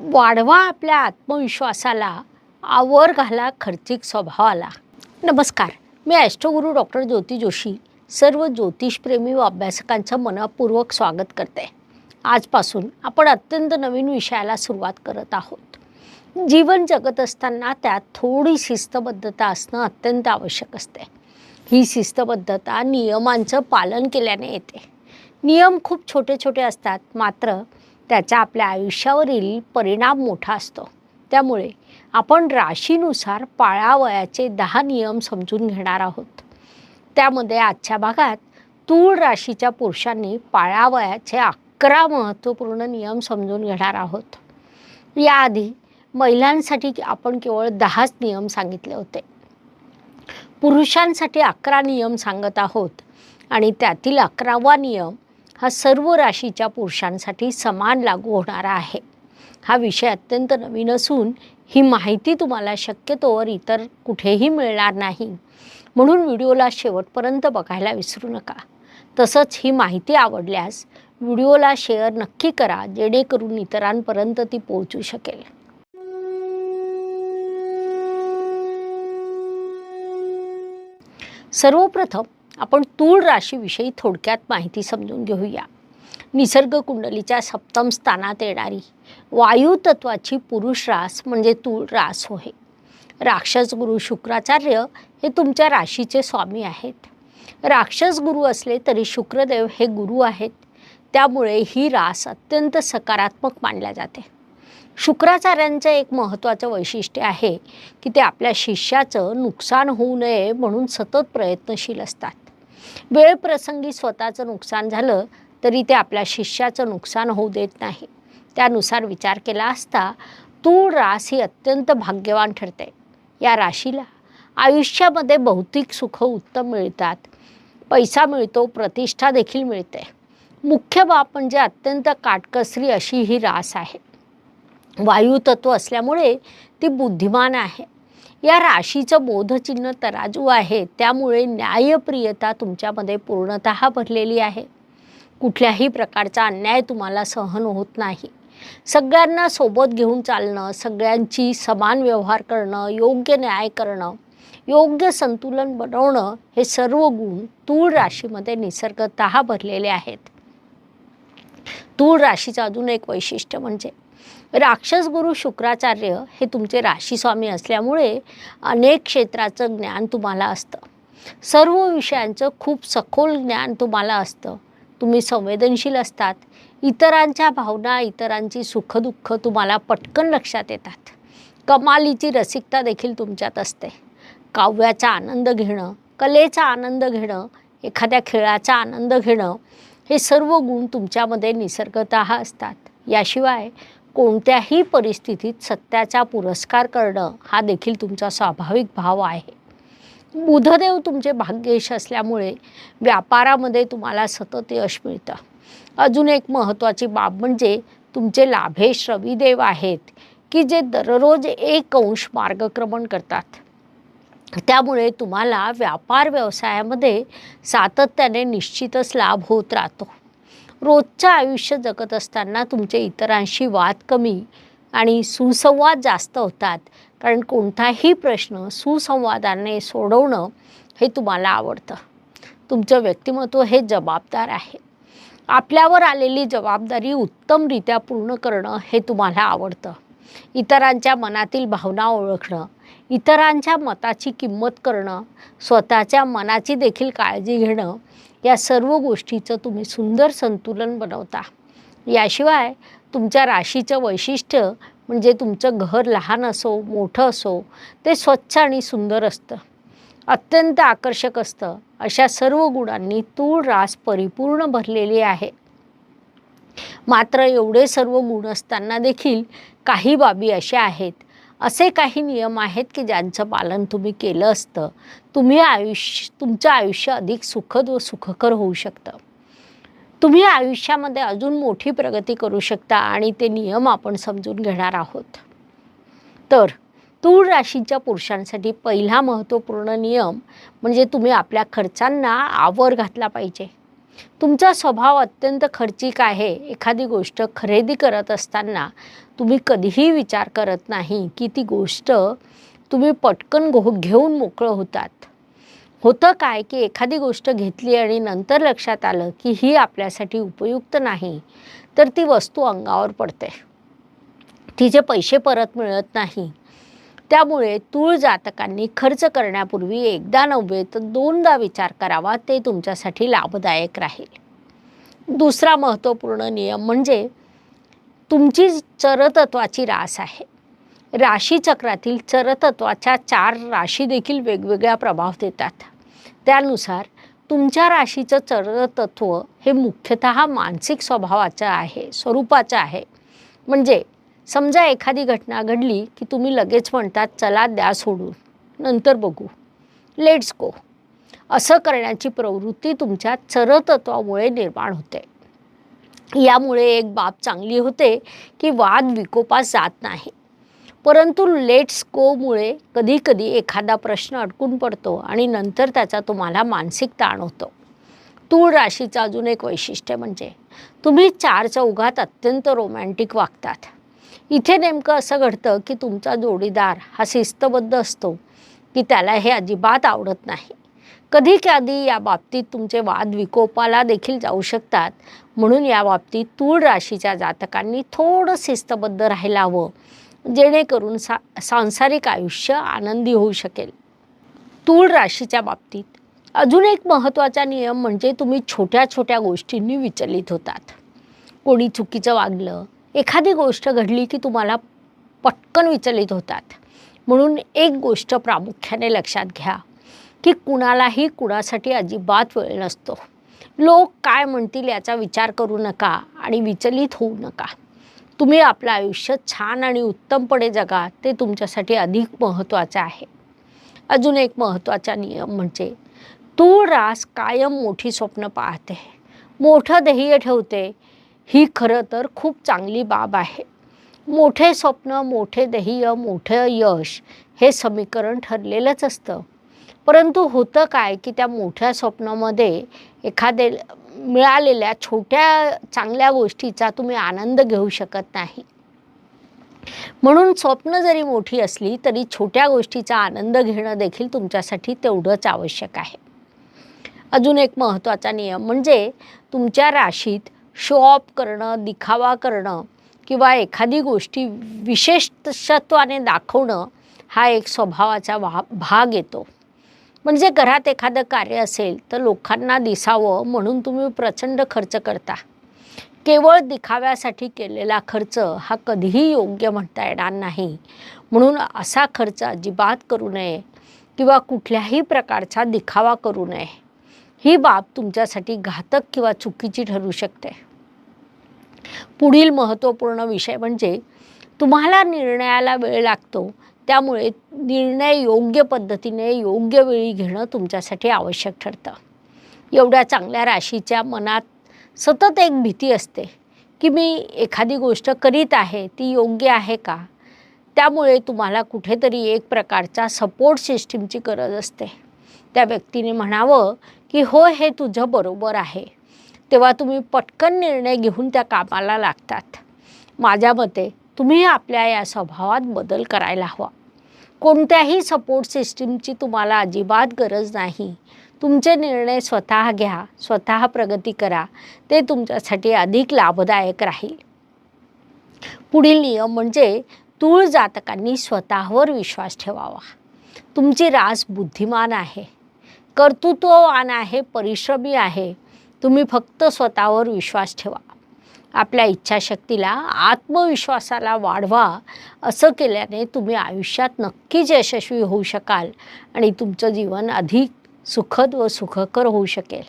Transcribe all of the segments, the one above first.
वाढवा आपल्या आत्मविश्वासाला आवर घाला खर्चिक स्वभावाला. नमस्कार मी ॲस्ट्रोगुरू डॉक्टर ज्योती जोशी सर्व ज्योतिषप्रेमी व अभ्यासकांचं मनपूर्वक स्वागत करते. आजपासून आपण अत्यंत नवीन विषयाला सुरुवात करत आहोत. जीवन जगत असताना त्यात थोडी शिस्तबद्धता असणं अत्यंत आवश्यक असते. ही शिस्तबद्धता नियमांचं पालन केल्याने येते. नियम खूप छोटे छोटे असतात मात्र त्याचा आपल्या आयुष्यावरील परिणाम मोठा असतो. त्यामुळे आपण राशीनुसार पाळावयाचे दहा नियम समजून घेणार आहोत. त्यामध्ये आजच्या भागात तूळ राशीच्या पुरुषांनी पाळावयाचे अकरा महत्त्वपूर्ण नियम समजून घेणार आहोत. याआधी महिलांसाठी आपण केवळ दहाच नियम सांगितले होते. पुरुषांसाठी अकरा नियम सांगत आहोत आणि त्यातील अकरावा नियम हा सर्व राशीच्या पुरुषांसाठी समान लागू होणारा आहे. हा विषय अत्यंत नवीन असून ही माहिती तुम्हाला शक्यतोवर इतर कुठेही मिळणार नाही. म्हणून व्हिडिओला शेवटपर्यंत बघायला विसरू नका. तसंच ही माहिती आवडल्यास व्हिडिओला शेअर नक्की करा जेणेकरून इतरांपर्यंत ती पोहोचू शकेल. सर्वप्रथम आपण तूळ राशीविषयी थोडक्यात माहिती समजून घेऊया. निसर्ग कुंडलीच्या सप्तम स्थानात येणारी वायुतत्वाची पुरुष रास म्हणजे तूळ रास होय. राक्षस गुरु शुक्राचार्य हे तुमच्या राशीचे स्वामी आहेत. राक्षस गुरु असले तरी शुक्रदेव हे गुरु आहेत. त्यामुळे ही रास अत्यंत सकारात्मक मानल्या जाते. शुक्राचार्यांचं एक महत्त्वाचं वैशिष्ट्य आहे की ते आपल्या शिष्याचं नुकसान होऊ नये म्हणून सतत प्रयत्नशील असतात. वेळ प्रसंगी स्वतःचं नुकसान झालं तरी ते आपल्या शिष्याचं नुकसान होऊ देत नाही. त्यानुसार विचार केला असता तूळ रास ही अत्यंत भाग्यवान ठरते. या राशीला आयुष्यामध्ये भौतिक सुख उत्तम मिळतात. पैसा मिळतो प्रतिष्ठा देखील मिळते. मुख्य बाब म्हणजे अत्यंत काटकसरी अशी ही रास आहे. वायुतत्व असल्यामुळे ती बुद्धिमान आहे. या राशीचं बोधचिन्ह तराजू आहे. त्यामुळे न्यायप्रियता तुमच्यामध्ये पूर्णत भरलेली आहे. कुठल्याही प्रकारचा अन्याय तुम्हाला सहन होत नाही. सगळ्यांना सोबत घेऊन चालणं सगळ्यांची समान व्यवहार करणं योग्य न्याय करणं योग्य संतुलन बनवणं हे सर्व गुण तूळ राशीमध्ये निसर्गत भरलेले आहेत. तूळ राशीचं अजून एक वैशिष्ट्य म्हणजे राक्षस गुरु शुक्राचार्य हे तुमचे राशीस्वामी असल्यामुळे अनेक क्षेत्राचं ज्ञान तुम्हाला असतं. सर्व विषयांचं खूप सखोल ज्ञान तुम्हाला असतं. तुम्ही संवेदनशील असतात. इतरांच्या भावना इतरांची सुखदुःख तुम्हाला पटकन लक्षात येतात. कमालीची रसिकता देखील तुमच्यात असते. काव्याचा आनंद घेणं कलेचा आनंद घेणं एखाद्या खेळाचा आनंद घेणं हे सर्व गुण तुमच्यामध्ये निसर्गत असतात. याशिवाय कोणत्याही परिस्थितीत सत्याचा पुरस्कार करणं हा देखील तुमचा स्वाभाविक भाव आहे. बुधदेव तुमचे भाग्यश असल्यामुळे व्यापारामध्ये तुम्हाला सतत यश मिळतं. अजून एक महत्त्वाची बाब म्हणजे तुमचे लाभेश रविदेव आहेत की जे दररोज एक अंश मार्गक्रमण करतात. त्यामुळे तुम्हाला व्यापार व्यवसायामध्ये सातत्याने निश्चितच लाभ होत राहतो. रोजचं आयुष्य जगत असताना तुमचे इतरांशी वाद कमी आणि सुसंवाद जास्त होतात. कारण कोणताही प्रश्न सुसंवादाने सोडवणं हे तुम्हाला आवडतं. तुमचं व्यक्तिमत्व हे जबाबदार आहे. आपल्यावर आलेली जबाबदारी उत्तमरित्या पूर्ण करणं हे तुम्हाला आवडतं. इतरांच्या मनातील भावना ओळखणं इतरांच्या मताची किंमत करणं स्वतःच्या मनाची देखील काळजी घेणं या सर्व गोष्टीचं तुम्ही सुंदर संतुलन बनवता. याशिवाय तुमच्या राशीचं वैशिष्ट्य म्हणजे तुमचं घर लहान असो मोठं असो ते स्वच्छ आणि सुंदर असतं. अत्यंत आकर्षक असतं. अशा सर्व गुणांनी तूळ रास परिपूर्ण भरलेली आहे. मात्र एवढे सर्व गुण असताना देखील काही बाबी अशा आहेत असे काही नियम आहेत की ज्यांचं पालन तुम्ही केलं असतं तुम्ही आयुष्य तुमचं आयुष्य अधिक सुखद व सुखकर होऊ शकतं. तुम्ही आयुष्यामध्ये अजून मोठी प्रगती करू शकता आणि ते नियम आपण समजून घेणार आहोत. तर तूळ राशीच्या पुरुषांसाठी पहिला महत्त्वपूर्ण नियम म्हणजे तुम्ही आपल्या खर्चांना आवर घातला पाहिजे. तुमचा स्वभाव अत्यंत खर्चिक आहे. एखादी गोष्ट खरेदी करत असताना तुम्ही कधीही विचार करत नाही की ती गोष्ट तुम्ही पटकन गो घेऊन मोकळं होतात. होतं काय की एखादी गोष्ट घेतली आणि नंतर लक्षात आलं की ही आपल्यासाठी उपयुक्त नाही तर ती वस्तू अंगावर पडते. तिचे पैसे परत मिळत नाही. त्यामुळे तूळ जातकांनी खर्च करण्यापूर्वी एकदा नव्हे तर दोनदा विचार करावा ते तुमच्यासाठी लाभदायक राहील. दुसरा महत्त्वपूर्ण नियम म्हणजे तुमची चरतत्वाची रास आहे. राशीचक्रातील चरतत्वाच्या चार राशी देखील वेगवेगळा प्रभाव देतात. त्यानुसार तुमच्या राशीचं चरतत्व हे मुख्यतः मानसिक स्वभावाचं आहे स्वरूपाचं आहे. म्हणजे समजा एखादी घटना घडली की तुम्ही लगेच म्हणतात चला द्या सोडून. नंतर बघू. लेट्स गो असं करण्याची प्रवृत्ती तुमच्या चरतत्वामुळे निर्माण होते. यामुळे एक बाब चांगली होते की वाद विकोपास जात नाही. परंतु लेट्स गोमुळे कधीकधी एखादा प्रश्न अडकून पडतो आणि नंतर त्याचा तुम्हाला मानसिक ताण होतो. तूळ राशीचं अजून एक वैशिष्ट्य म्हणजे तुम्ही चार चौघात अत्यंत रोमॅन्टिक वागतात. इथे नेमकं असं घडतं की तुमचा जोडीदार हा शिस्तबद्ध असतो की त्याला हे अजिबात आवडत नाही. कधी कधी या बाबतीत तुमचे वाद विकोपाला देखील जाऊ शकतात. म्हणून या बाबतीत तूळ राशीच्या जातकांनी थोडं शिस्तबद्ध राहायला हवं जेणेकरून सा सांसारिक आयुष्य आनंदी होऊ शकेल. तूळ राशीच्या बाबतीत अजून एक महत्त्वाचा नियम म्हणजे तुम्ही छोट्या छोट्या गोष्टींनी विचलित होतात. कोणी चुकीचं वागलं एखादी गोष्ट घडली की तुम्हाला पटकन विचलित होतात. म्हणून एक गोष्ट प्रामुख्याने लक्षात घ्या की कुणालाही कुणासाठी अजिबात वेळ नसतो. लोक काय म्हणतील याचा विचार करू नका आणि विचलित होऊ नका. तुम्ही आपलं आयुष्य छान आणि उत्तमपणे जगा ते तुमच्यासाठी अधिक महत्त्वाचं आहे. अजून एक महत्त्वाचा नियम म्हणजे तूळ रास कायम मोठी स्वप्न पाहते. मोठं ध्येय ठेवते ही खरं तर खूप चांगली बाब आहे. मोठे स्वप्न मोठे ध्येय मोठं यश हे समीकरण ठरलेलंच असतं. परंतु होतं काय की त्या मोठ्या स्वप्नामध्ये एखादे मिळालेल्या छोट्या चांगल्या गोष्टीचा तुम्ही आनंद घेऊ शकत नाही. म्हणून स्वप्न जरी मोठी असली तरी छोट्या गोष्टीचा आनंद घेणं देखील तुमच्यासाठी तेवढंच आवश्यक आहे. अजून एक महत्त्वाचा नियम म्हणजे तुमच्या राशीत शो ऑफ करणं दिखावा करणं किंवा एखादी गोष्टी विशेषत्वाने दाखवणं हा एक स्वभावाचा भा भाग येतो. म्हणजे घरात एखादं कार्य असेल तर लोकांना दिसावं म्हणून तुम्ही प्रचंड खर्च करता. केवळ दिखाव्यासाठी केलेला खर्च हा कधीही योग्य म्हणता येणार नाही. म्हणून असा खर्च अजिबात करू नये किंवा कुठल्याही प्रकारचा दिखावा करू नये. ही बाब तुमच्यासाठी घातक किंवा चुकीची ठरू शकते. पुढील महत्त्वपूर्ण विषय म्हणजे तुम्हाला निर्णयाला वेळ लागतो. त्यामुळे निर्णय योग्य पद्धतीने योग्य वेळी घेणं तुमच्यासाठी आवश्यक ठरतं. एवढ्या चांगल्या राशीच्या मनात सतत एक भीती असते की मी एखादी गोष्ट करीत आहे ती योग्य आहे का? त्यामुळे तुम्हाला कुठेतरी एक प्रकारचा सपोर्ट सिस्टीमची गरज असते. त्या व्यक्तीने म्हणावं की हो हे तुझं बरोबर आहे. तेव्हा तुम्ही पटकन निर्णय घेऊन त्या कामाला लागतात. माझ्या मते तुम्ही आपल्या या स्वभावात बदल करायला हवा. कोणत्याही सपोर्ट सिस्टीमची तुम्हाला अजिबात गरज नाही. तुमचे निर्णय स्वतः घ्या स्वतः प्रगती करा ते तुमच्यासाठी अधिक लाभदायक राहील. पुढील नियम म्हणजे तूळ जातकांनी स्वतःवर विश्वास ठेवावा. तुमची रास बुद्धिमान आहे. कर्तृत्ववान आहे परिश्रमी आहे तुम्ही फक्त स्वतःवर विश्वास ठेवा. आपल्या इच्छाशक्तीला आत्मविश्वासाला वाढवा असं केल्याने तुम्ही आयुष्यात नक्कीच यशस्वी होऊ शकाल आणि तुमचं जीवन अधिक सुखद व सुखकर होऊ शकेल.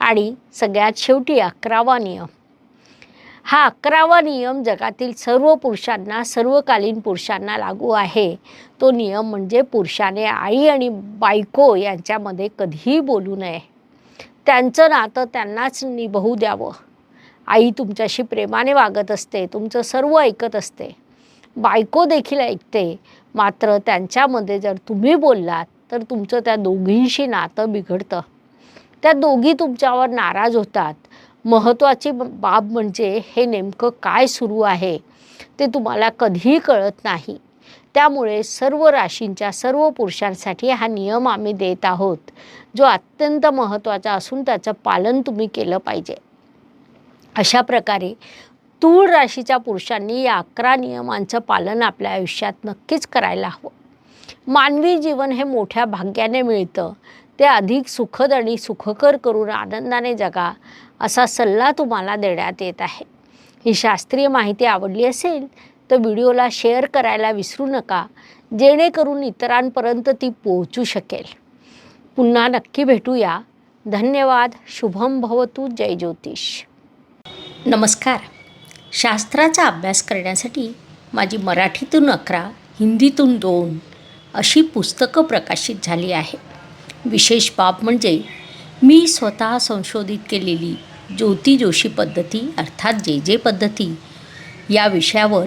आणि सगळ्यात शेवटी अकरावा नियम. हा अकरावा नियम जगातील सर्व पुरुषांना सर्वकालीन पुरुषांना लागू आहे. तो नियम म्हणजे पुरुषाने आई आणि बायको यांच्यामध्ये कधीही बोलू नये. त्यांचं नातं त्यांनाच निभवू द्यावं. आई तुमच्याशी प्रेमाने वागत असते तुमचं सर्व ऐकत असते. बायको देखील ऐकते मात्र त्यांच्यामध्ये जर तुम्ही बोललात तर तुमचं त्या दोघींशी नातं बिघडतं. त्या दोघी तुमच्यावर नाराज होतात. महत्त्वाची बाब म्हणजे हे नेमकं काय सुरू आहे ते तुम्हाला कधीही कळत नाही. त्यामुळे सर्व राशींच्या सर्व पुरुषांसाठी हा नियम आम्ही देत आहोत. जो अत्यंत महत्त्वाचा असून त्याचं पालन तुम्ही केलं पाहिजे. अशा प्रकारे तूळ राशीच्या पुरुषांनी या अकरा नियमांचं पालन आपल्या आयुष्यात नक्कीच करायला हवं. मानवी जीवन हे मोठ्या भाग्याने मिळतं. ते अधिक सुखद आणि सुखकर करून आनंदाने जगा असा सल्ला तुम्हाला देण्यात येत आहे. ही शास्त्रीय माहिती आवडली असेल तर व्हिडिओला शेअर करायला विसरू नका जेणेकरून इतरांपर्यंत ती पोहोचू शकेल. पुन्हा नक्की भेटूया. धन्यवाद. शुभम भवतु. जय ज्योतिष. नमस्कार. शास्त्राचा अभ्यास करण्यासाठी माझी मराठीतून अकरा हिंदीतून दोन अशी पुस्तकं प्रकाशित झाली आहे विशेष बाब म्हणजे मी स्वतः संशोधित केलेली ज्योती जोशी पद्धती अर्थात जे जे पद्धती या विषयावर